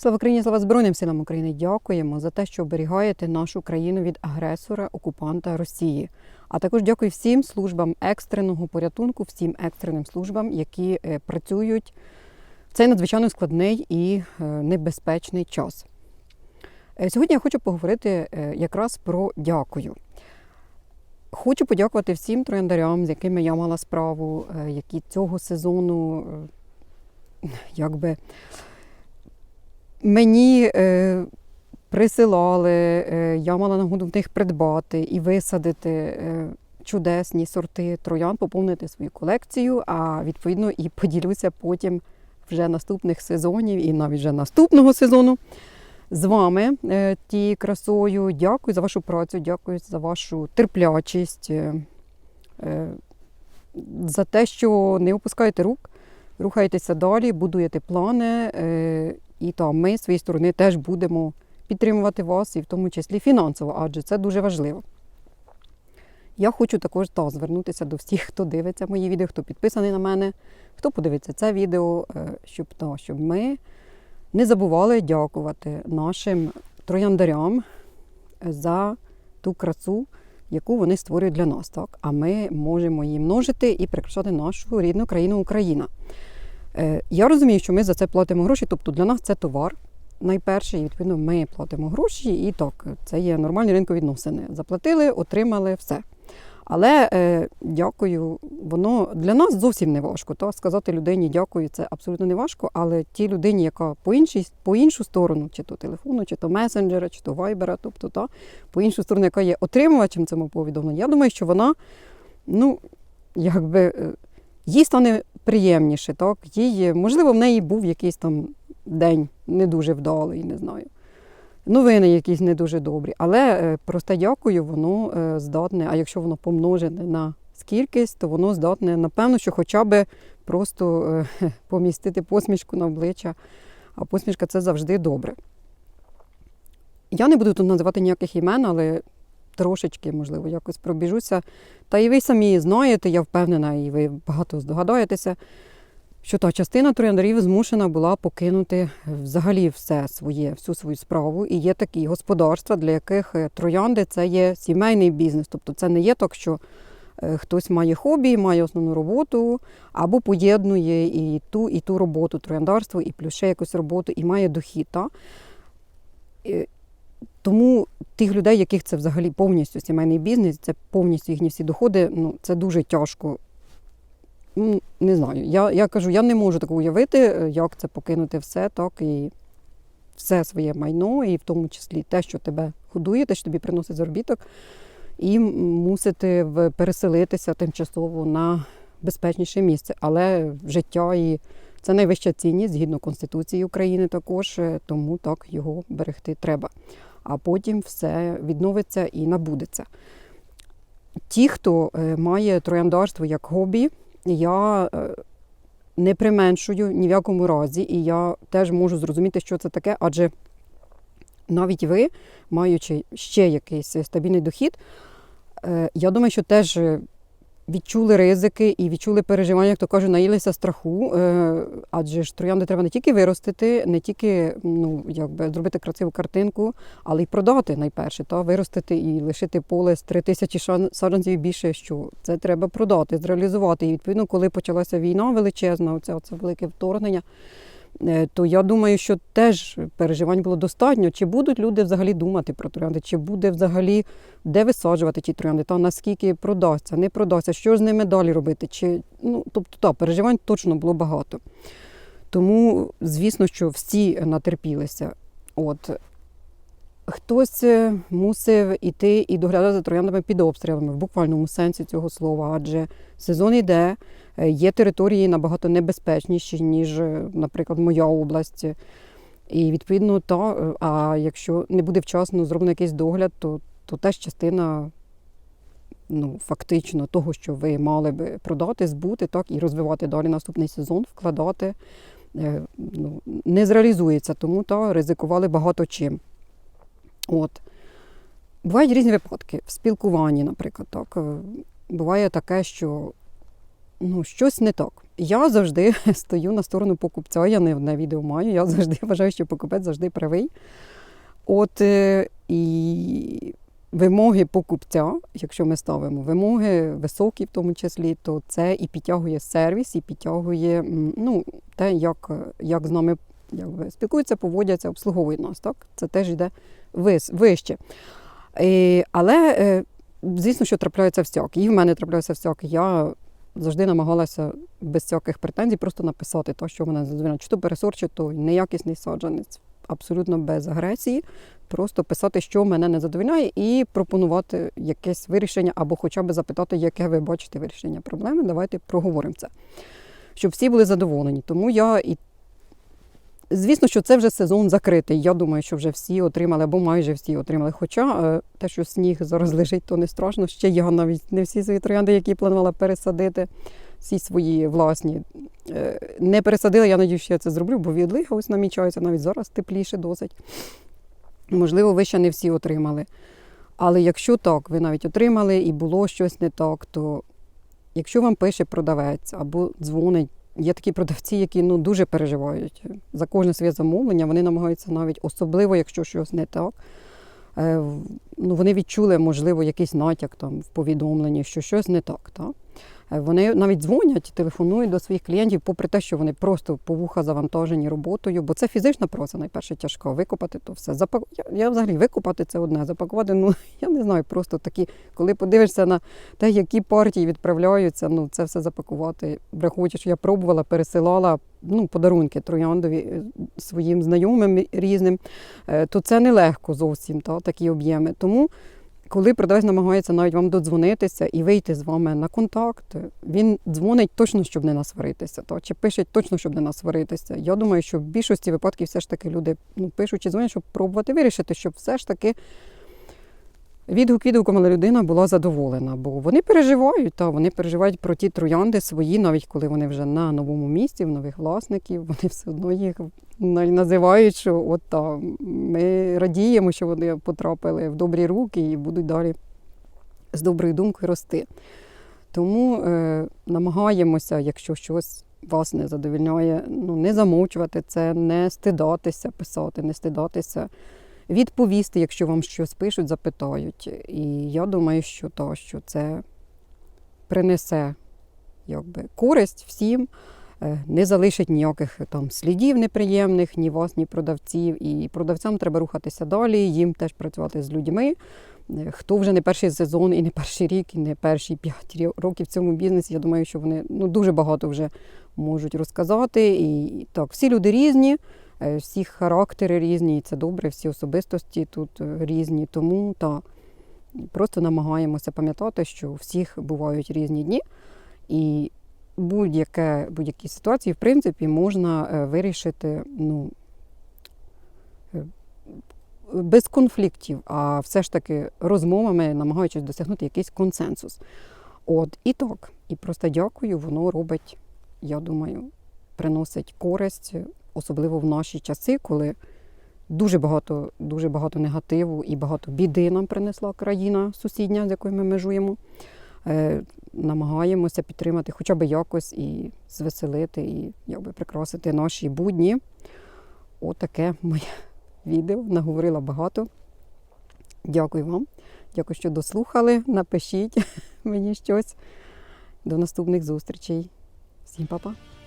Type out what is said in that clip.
Слава Україні, слава Збройним силам України. Дякуємо за те, що оберігаєте нашу країну від агресора, окупанта Росії. А також дякую всім службам екстреного порятунку, всім екстреним службам, які е, працюють в цей надзвичайно складний і е, небезпечний час. Е, Сьогодні я хочу поговорити якраз про дякую. Хочу подякувати всім трояндарям, з якими я мала справу, які цього сезону якби мені е, присилали, е, я мала нагоду в них придбати і висадити е, чудесні сорти троян, поповнити свою колекцію, а відповідно і поділюся потім вже наступних сезонів і навіть вже наступного сезону з вами е, тією красою. Дякую за вашу працю, дякую за вашу терплячість, е, е, за те, що не опускаєте рук, рухаєтеся далі, будуєте плани. е, І там ми з своєї сторони теж будемо підтримувати вас, і в тому числі фінансово, адже це дуже важливо. Я хочу також та, звернутися до всіх, хто дивиться мої відео, хто підписаний на мене, хто подивиться це відео, е, щоб, та, щоб ми не забували дякувати нашим трояндарям за ту красу, яку вони створюють для нас. Так? А ми можемо її множити і прикрашати нашу рідну країну Україна. Е, Я розумію, що ми за це платимо гроші, тобто для нас це товар. Найперше, і відповідно ми платимо гроші, і так, це є нормальні ринкові відносини. Заплатили, отримали все. Але е, дякую, воно для нас зовсім не важко. Та сказати людині дякую, це абсолютно не важко. Але тій людині, яка по іншій, по іншу сторону, чи то телефону, чи то месенджера, чи то вайбера, тобто та по іншу сторону, яка є отримувачем цього повідомлення, я думаю, що вона, ну, якби е, їй стане приємніше, так? Їй, можливо, в неї був якийсь там день не дуже вдалий, не знаю. Новини якісь не дуже добрі. Але е, просто дякую, воно е, здатне, а якщо воно помножене на скількись, то воно здатне, напевно, що хоча б просто е, помістити посмішку на обличчя, а посмішка це завжди добре. Я не буду тут називати ніяких імен, але трошечки, можливо, якось пробіжуся. Та і ви самі знаєте, я впевнена, і ви багато здогадаєтеся, що та частина трояндарів змушена була покинути взагалі все своє, всю свою справу. І є такі господарства, для яких е, троянди це є сімейний бізнес. Тобто це не є так, що е, хтось має хобі, має основну роботу, або поєднує і ту, і ту роботу, трояндарство, і плюс ще якусь роботу, і має дохід. Та? Тому тих людей, яких це взагалі повністю сімейний бізнес, це повністю їхні всі доходи, ну це дуже тяжко. Ну, Не знаю. Я, я кажу, я не можу такого уявити, е, як це покинути все, так і все своє майно, і в тому числі те, що тебе годує, те, що тобі приносить заробіток, і мусити переселитися тимчасово на безпечніше місце. Але життя і це найвища цінність згідно Конституції України також, е, тому так його берегти треба. А потім все відновиться і набудеться. Ті, хто е, має трояндарство як хобі, я е, не применшую ні в якому разі, і я теж можу зрозуміти, що це таке, адже навіть ви, маючи ще якийсь стабільний дохід, е, я думаю, що теж відчули ризики і відчули переживання, як то кажуть, наїлися страху. е, Адже ж троянди треба не тільки виростити, не тільки ну, якби, зробити красиву картинку, але й продати найперше, та виростити і лишити поле з 3 тисячі саджанців і більше, що це треба продати, зреалізувати. І відповідно, коли почалася війна величезна, оце, оце велике вторгнення, то я думаю, що теж переживань було достатньо. Чи будуть люди взагалі думати про троянди, чи буде взагалі де висаджувати ті троянди, та наскільки продасться, не продасться, що з ними далі робити? Чи, ну, тобто, так, переживань точно було багато. Тому, звісно, що всі натерпілися. От. Хтось е, мусив іти і доглядати за трояндами під обстрілами в буквальному сенсі цього слова, адже сезон йде, е, є території набагато небезпечніші, ніж, е, наприклад, моя область. І відповідно, та, а якщо не буде вчасно зроблено якийсь догляд, то, то теж частина ну, фактично того, що ви мали би продати, збути, так, і розвивати далі наступний сезон, вкладати, ну, не зреалізується, тому та, ризикували багато чим. От. Бувають різні випадки в спілкуванні, наприклад, так. е, Буває таке, що ну, щось не так. я завжди стою на сторону покупця. Я не одне відео маю. Я завжди вважаю, що покупець завжди правий. От е, і вимоги покупця, якщо ми ставимо вимоги високі, в тому числі, то це і підтягує сервіс, і підтягує ну, те, як, як з нами якби, спілкуються, поводяться, обслуговують нас. Так? Це теж йде вище. Але, е, звісно, що трапляється всяк. І в мене трапляється всяк. Я завжди намагалася без всяких претензій просто написати те, що мене задовольняє. Чи то пересор, чи то неякісний саджанець. Абсолютно без агресії, просто писати, що мене не задовольняє, і пропонувати якесь вирішення, або хоча б запитати, яке ви бачите вирішення проблеми. Давайте проговоримо це. Щоб всі були задоволені. Тому я і Звісно, що це вже сезон закритий. Я думаю, що вже всі отримали, або майже всі отримали. Хоча е, те, що сніг зараз лежить, то не страшно. Ще я навіть не всі свої троянди, які планувала пересадити, всі свої власні. е, Не пересадила, я надію, що я це зроблю, бо відлига ось намічається навіть зараз тепліше досить. Можливо, ви ще не всі отримали. Але якщо так, ви навіть отримали і було щось не так, то якщо вам пише продавець або дзвонить, є такі продавці, які ну, дуже переживають за кожне своє замовлення, вони намагаються навіть, особливо, якщо щось не так. е, Ну, вони відчули, можливо, якийсь натяк там в повідомленні, що щось не так. Так? Вони навіть дзвонять, телефонують до своїх клієнтів, попри те, що вони просто по вуха завантажені роботою, бо це фізична праця найперше тяжко. Викопати то все. Запак... Я, я взагалі викопати це одне, запакувати, ну я не знаю, просто такі, коли подивишся на те, які партії відправляються, ну це все запакувати. Враховуючи, що я пробувала, пересилала ну, подарунки трояндові е, своїм знайомим різним, е, то це нелегко зовсім та, такі об'єми. Тому коли продавець намагається навіть вам додзвонитися і вийти з вами на контакт, він дзвонить точно, щоб не насваритися, то чи пише точно, щоб не насваритися. Я думаю, що в більшості випадків все ж таки люди ну, пишуть чи дзвонять, щоб пробувати вирішити, щоб все ж таки відгук відгуком, але людина була задоволена. Бо вони переживають, та вони переживають про ті троянди свої, навіть коли вони вже на новому місці, в нових власників, вони все одно їх називають, що от та, ми радіємо, що вони потрапили в добрі руки і будуть далі з доброю думкою рости. Тому е, намагаємося, якщо щось вас не задовільняє, ну, не замовчувати це, не стидатися писати, не стидатися відповісти, якщо вам щось пишуть, запитають. І я думаю, що то, що це принесе якби, користь всім, е, не залишить ніяких там слідів неприємних, ні вас, ні продавців. І продавцям треба рухатися далі, їм теж працювати з людьми. Е, Хто вже не перший сезон, і не перший рік, і не перші п'ять років в цьому бізнесі, я думаю, що вони ну, дуже багато вже можуть розказати. І так, всі люди різні, е, всі характери різні, і це добре, всі особистості тут е, різні. Тому та, просто намагаємося пам'ятати, що у всіх бувають різні дні. І будь-яке, будь-які ситуації, в принципі, можна е, вирішити ну, е, без конфліктів, а все ж таки розмовами, намагаючись досягнути якийсь консенсус. От і так. І просто дякую, воно робить, я думаю, приносить користь, особливо в наші часи, коли дуже багато, дуже багато негативу і багато біди нам принесла країна сусідня, з якою ми межуємо. Е, намагаємося підтримати хоча б якось і звеселити, і якби прикрасити наші будні. Отаке моє відео. Наговорила багато. Дякую вам. Дякую, що дослухали. Напишіть мені щось. До наступних зустрічей. Всім па-па.